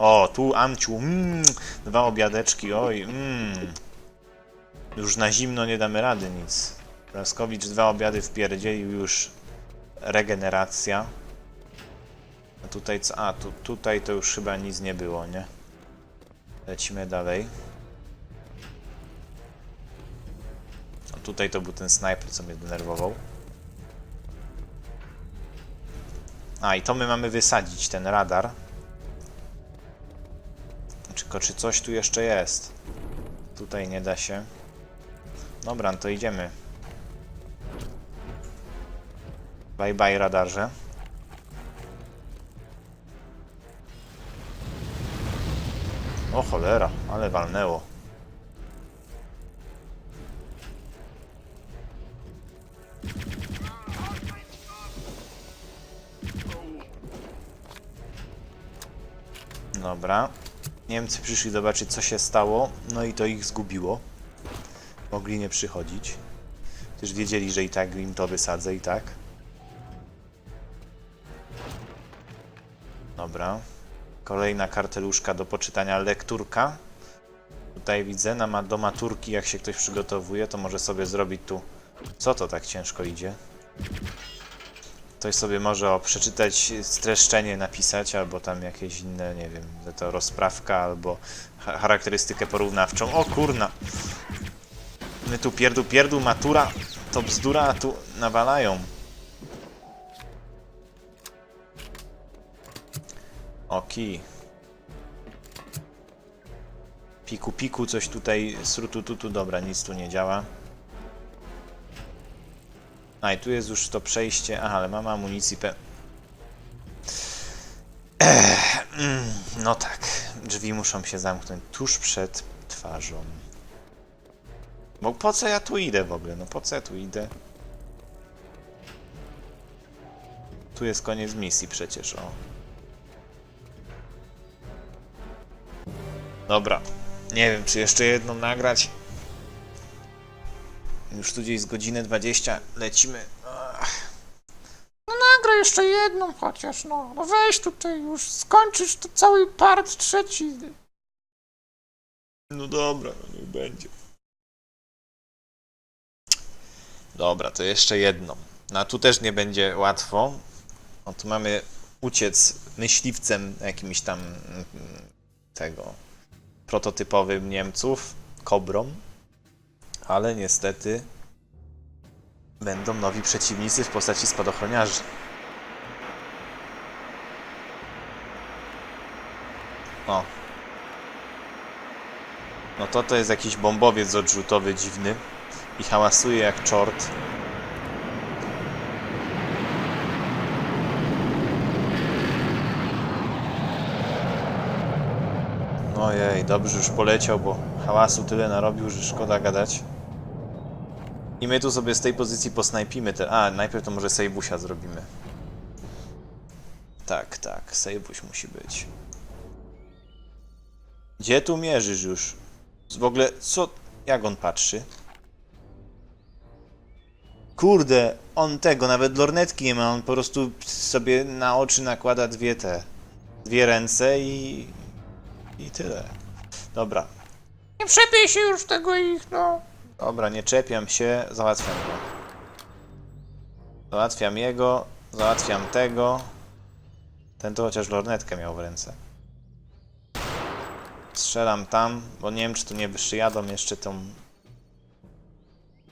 O, tu Amciu, mm, dwa obiadeczki, oj, mm. Już na zimno nie damy rady nic. Laskowicz dwa obiady wpierdzielił już regeneracja. A tutaj co? A, tu, tutaj to już chyba nic nie było, nie? Lecimy dalej. A tutaj to był ten snajper, co mnie denerwował. A, i to my mamy wysadzić, ten radar. Tylko czy coś tu jeszcze jest? Tutaj nie da się. Dobra, to idziemy. Bye bye radarze. O cholera, ale walnęło. Dobra. Niemcy przyszli zobaczyć, co się stało, no i to ich zgubiło. Mogli nie przychodzić. Też wiedzieli, że i tak im to wysadzę, i tak. Dobra. Kolejna karteluszka do poczytania, lekturka. Tutaj widzę, na ma do maturki, jak się ktoś przygotowuje, to może sobie zrobić tu... Co to tak ciężko idzie? Ktoś sobie może o, przeczytać streszczenie, napisać, albo tam jakieś inne, nie wiem, to rozprawka, albo cha- charakterystykę porównawczą. O kurna! My tu pierdu, pierdu, matura, to bzdura, a tu nawalają. Oki. Piku, piku, coś tutaj, srutu, tutu, dobra, nic tu nie działa. A i tu jest już to przejście. Aha, ale mam amunicji pe... No tak. Drzwi muszą się zamknąć tuż przed twarzą. Bo po co ja tu idę w ogóle? No po co ja tu idę? Tu jest koniec misji przecież, o. Dobra. Nie wiem, czy jeszcze jedną nagrać. Już tu gdzieś z godziny 20 lecimy. Ach. No nagraj jeszcze jedną chociaż, no. No weź tutaj już, skończysz to cały part trzeci. No dobra, no niech będzie. Dobra, to jeszcze jedną. No a tu też nie będzie łatwo. O, tu mamy uciec myśliwcem jakimś tam mm, tego prototypowym Niemców, kobrą. Ale niestety będą nowi przeciwnicy w postaci spadochroniarzy. O, no to to jest jakiś bombowiec odrzutowy dziwny i hałasuje jak czort. Ojej, dobrze już poleciał, bo hałasu tyle narobił, że szkoda gadać. I my tu sobie z tej pozycji posnajpimy te... A, najpierw to może sejbusia zrobimy. Tak, tak, sejbuś musi być. Gdzie tu mierzysz już? W ogóle, co... Jak on patrzy? Kurde, on tego, nawet lornetki nie ma, on po prostu sobie na oczy nakłada dwie te... Dwie ręce i... I tyle. Dobra, Nie przepiej się już tego ich, no. Dobra, nie czepiam się, załatwiam go. Załatwiam jego, załatwiam tego. Ten to chociaż lornetkę miał w ręce. Strzelam tam, bo nie wiem, czy tu nie przyjadą jeszcze tą...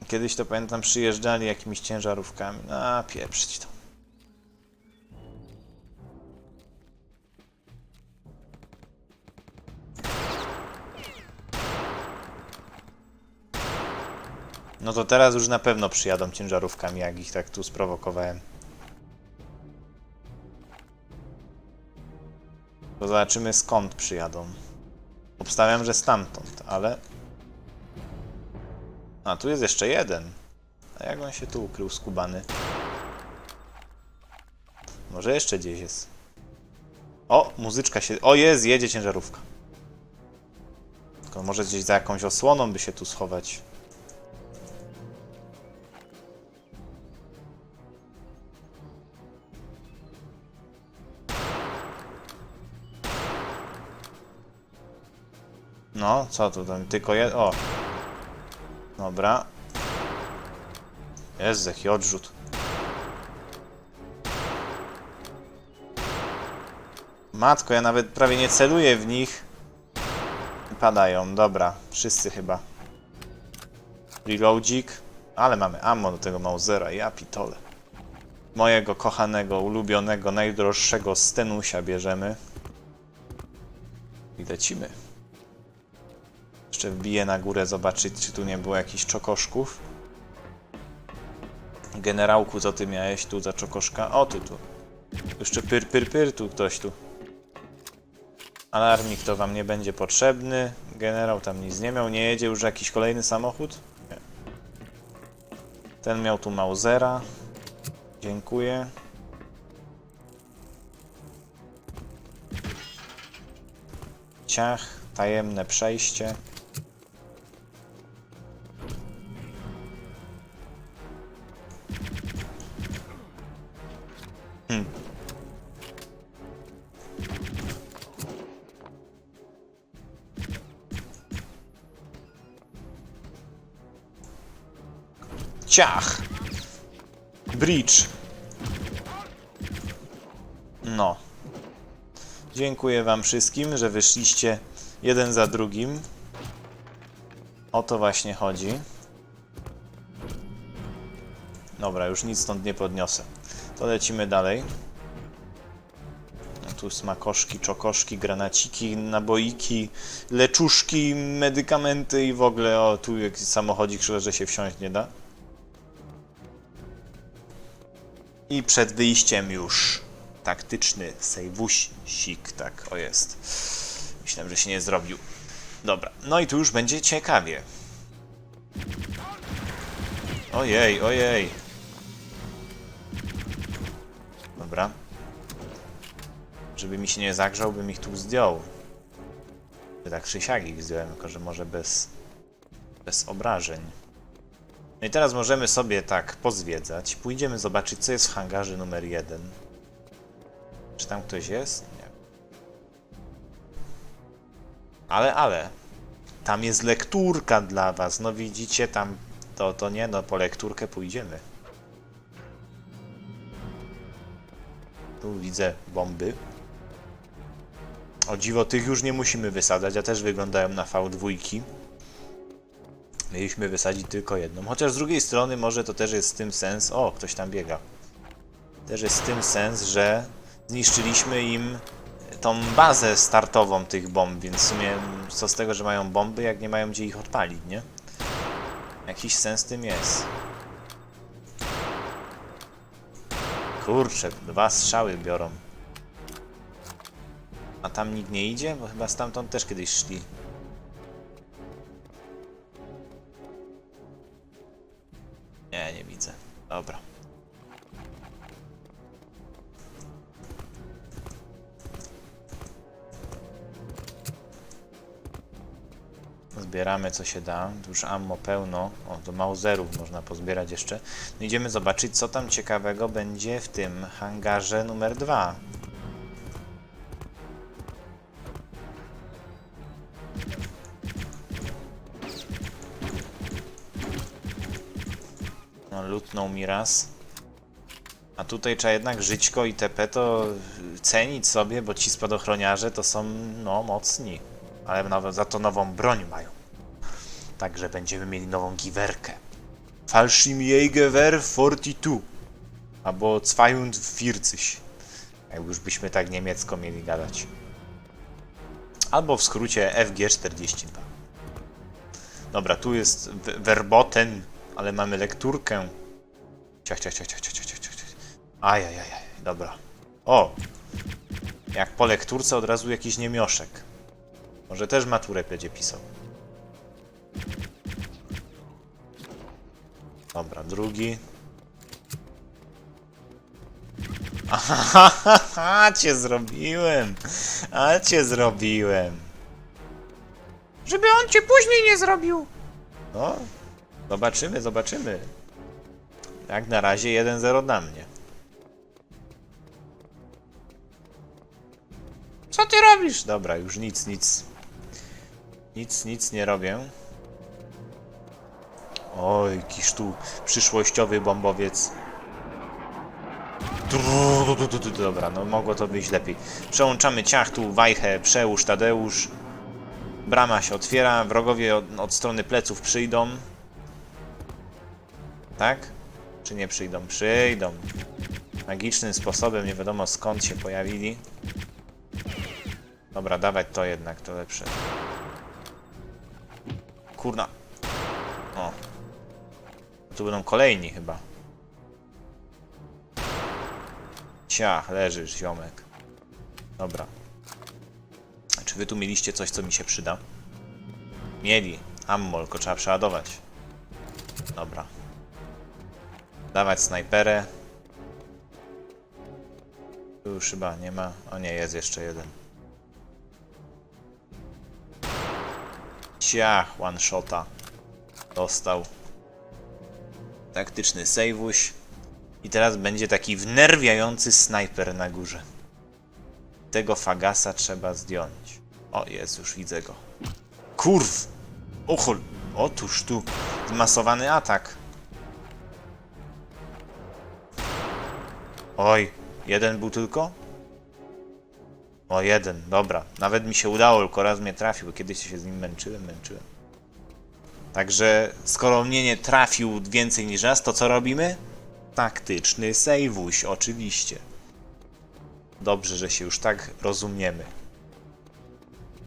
Kiedyś to pamiętam, przyjeżdżali jakimiś ciężarówkami. A, pieprzyć to. No to teraz już na pewno przyjadą ciężarówkami, jak ich tak tu sprowokowałem. To zobaczymy skąd przyjadą. Obstawiam, że stamtąd, ale... A, tu jest jeszcze jeden. A jak on się tu ukrył, skubany? Może jeszcze gdzieś jest. O, muzyczka się... O, jest, jedzie ciężarówka. Tylko może gdzieś za jakąś osłoną by się tu schować. No, co tu tam? Tylko je... O! Dobra. Jest jaki odrzut. Matko, ja nawet prawie nie celuję w nich. Padają, dobra. Wszyscy chyba. Reloadzik. Ale mamy ammo do tego Mausera, ja pitole. Mojego kochanego, ulubionego, najdroższego Stenusia bierzemy. I lecimy. Jeszcze wbiję na górę zobaczyć, czy tu nie było jakichś czokoszków. Generałku, co ty miałeś tu za czokoszka? O, ty tu. Jeszcze pyr, pyr, pyr, tu ktoś tu. Alarmik to wam nie będzie potrzebny. Generał tam nic nie miał. Nie jedzie już jakiś kolejny samochód? Nie. Ten miał tu Mausera. Dziękuję. Ciach, tajemne przejście. Ciach! Bridge. No. Dziękuję wam wszystkim, że wyszliście jeden za drugim. O to właśnie chodzi. Dobra, już nic stąd nie podniosę. To lecimy dalej. No tu smakoszki, czokoszki, granaciki, naboiki, leczuszki, medykamenty i w ogóle o tu jakiś samochodzik, że się wsiąść nie da. I przed wyjściem już taktyczny sejwusik, tak o jest. Myślałem, że się nie zrobił. Dobra, no i tu już będzie ciekawie. Ojej, ojej. Dobra. Żeby mi się nie zagrzał, bym ich tu zdjął. By tak czy ich zdjąłem, tylko że może bez, bez obrażeń. No i teraz możemy sobie tak pozwiedzać. Pójdziemy zobaczyć, co jest w hangarze numer jeden. Czy tam ktoś jest? Nie. Ale, ale. Tam jest lekturka dla was. No widzicie, tam to, to nie, no po lekturkę pójdziemy. Tu widzę bomby. O dziwo, tych już nie musimy wysadzać, a też wyglądają na V2. Mieliśmy wysadzić tylko jedną. Chociaż z drugiej strony może to też jest z tym sens. O, ktoś tam biega. Też jest z tym sens, że zniszczyliśmy im tą bazę startową tych bomb, więc w sumie co z tego, że mają bomby, jak nie mają gdzie ich odpalić, nie? Jakiś sens tym jest. Kurczę, dwa strzały biorą. A tam nikt nie idzie? Bo chyba stamtąd też kiedyś szli. Zbieramy co się da. Tu już ammo pełno. O, do Mauserów można pozbierać jeszcze. No idziemy zobaczyć, co tam ciekawego będzie w tym hangarze numer 2. No, lutnął mi raz. A tutaj trzeba jednak żyćko i TP to cenić sobie, bo ci spadochroniarze to są, no, mocni. Ale nowe, za to nową broń mają. Także będziemy mieli nową giwerkę. Fallschirmjäger 42. Albo 42. Jak już byśmy tak niemiecko mieli gadać. Albo w skrócie FG42. Dobra, tu jest Verboten, ale mamy lekturkę. Ciach, ciach, ciach, ciach, ciach, ciach, ciach. Ajajajaj, dobra. O! Jak po lekturce od razu jakiś niemioszek. Może też maturę będzie pisał. Dobra, drugi. Ahahaha, cię zrobiłem! A cię zrobiłem! Żeby on cię później nie zrobił. No, zobaczymy, zobaczymy. Jak na razie 1-0 dla mnie. Co ty robisz? Dobra, już nic, nic. Nic, nic nie robię. Oj, jakiś tu przyszłościowy bombowiec. Dobra, no mogło to być lepiej. Przełączamy ciach tu, wajchę, przełóż Tadeusz. Brama się otwiera, wrogowie od, od strony pleców przyjdą. Tak? Czy nie przyjdą? Przyjdą. Magicznym sposobem, nie wiadomo skąd się pojawili. Dobra, dawać to jednak, to lepsze. Kurna. O. Tu będą kolejni chyba. Ciach, leżysz, ziomek. Dobra. Czy wy tu mieliście coś, co mi się przyda? Mieli. Ammo, tylko trzeba przeładować. Dobra. Dawać snajperę. Tu już chyba nie ma. O nie, jest jeszcze jeden. Ciach, one shota. Dostał. Taktyczny sejwuś. I teraz będzie taki wnerwiający snajper na górze. Tego fagasa trzeba zdjąć. O, jest, już widzę go. Kurw! Uchol! Otóż tu. Zmasowany atak. Oj, jeden był tylko? O, jeden, dobra. Nawet mi się udało, tylko raz mnie trafił. Kiedyś się z nim męczyłem, męczyłem. Także, skoro mnie nie trafił więcej niż raz, to co robimy? Taktyczny sejwuś, oczywiście. Dobrze, że się już tak rozumiemy.